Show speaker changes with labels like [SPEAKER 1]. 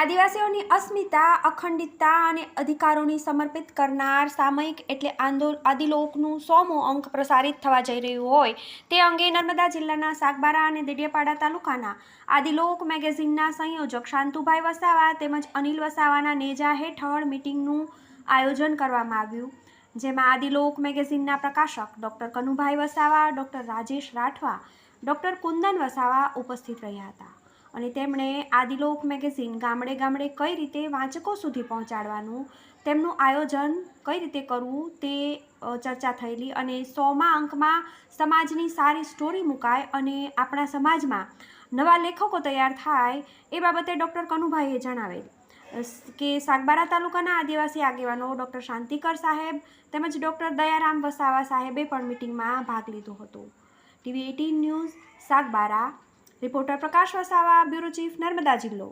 [SPEAKER 1] આદિવાસીઓની અસ્મિતા, અખંડિતતા અને અધિકારોની સમર્પિત કરનાર સામયિક એટલે આંદોલ આદિલોકનું સોમો અંક પ્રસારિત થવા જઈ રહ્યું હોય તે અંગે નર્મદા જિલ્લાના સાગબારા અને દેડિયાપાડા તાલુકાના આદિલોક મેગેઝિનના સંયોજક શાંતુભાઈ વસાવા તેમજ અનિલ વસાવાના નેજા હેઠળ મિટિંગનું આયોજન કરવામાં આવ્યું. જેમાં આદિલોક મેગેઝિનના પ્રકાશક doctor Kanubhai Vasava, doctor Rajesh Rathwa, doctor Kundan Vasava ઉપસ્થિત રહ્યા હતા. અને તેમણે આદિલોક મેગેઝિન ગામડે ગામડે કઈ રીતે વાંચકો સુધી પહોંચાડવાનું, તેમનું આયોજન કઈ રીતે કરવું તે ચર્ચા થયેલી અને સોમાં અંકમાં સમાજની સારી સ્ટોરી મુકાય અને આપણા સમાજમાં નવા લેખકો તૈયાર થાય એ બાબતે ડૉક્ટર કનુભાઈએ જણાવેલ. કે સાગબારા તાલુકાના આદિવાસી આગેવાનો ડૉક્ટર શાંતિકર સાહેબ તેમજ ડૉક્ટર દયારામ વસાવા સાહેબે પણ મિટિંગમાં ભાગ લીધો હતો. TV eighteen news, Sagbara. Reporter Prakash Vasava bureau chief Narmada જિલ્લો.